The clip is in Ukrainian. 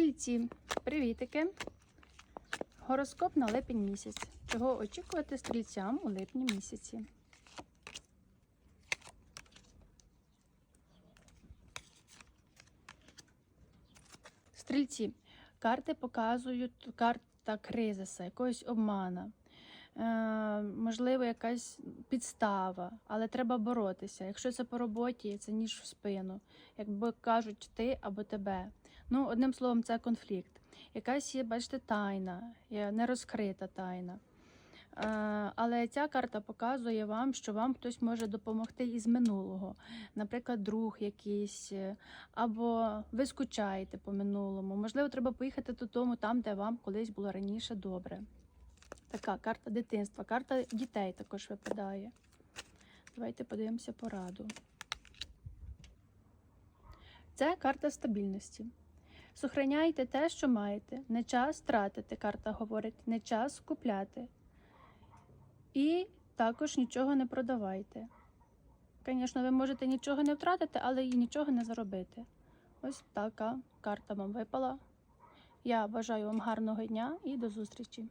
Стрільці, привітики! Гороскоп на липень місяць. Чого очікувати стрільцям у липні місяці? Стрільці. Карти показують карта кризиса, якогось обмана. Е, можливо, якась підстава, але треба боротися. Якщо це по роботі, це ніж в спину. Якби кажуть ти або тебе. Ну, одним словом, це конфлікт. Якась є, бачите, тайна, нерозкрита тайна. Е, Але ця карта показує вам, що вам хтось може допомогти із минулого, наприклад, друг якийсь, е, або ви скучаєте по минулому. Можливо, треба поїхати додому там, де вам колись було раніше добре. Така карта дитинства, карта дітей також випадає. Давайте подивимося пораду. Це карта стабільності. Сохраняйте те, що маєте. Не час тратити, карта говорить, не час купляти. І також нічого не продавайте. Звісно, ви можете нічого не втратити, але і нічого не заробити. Ось така карта вам випала. Я бажаю вам гарного дня і до зустрічі!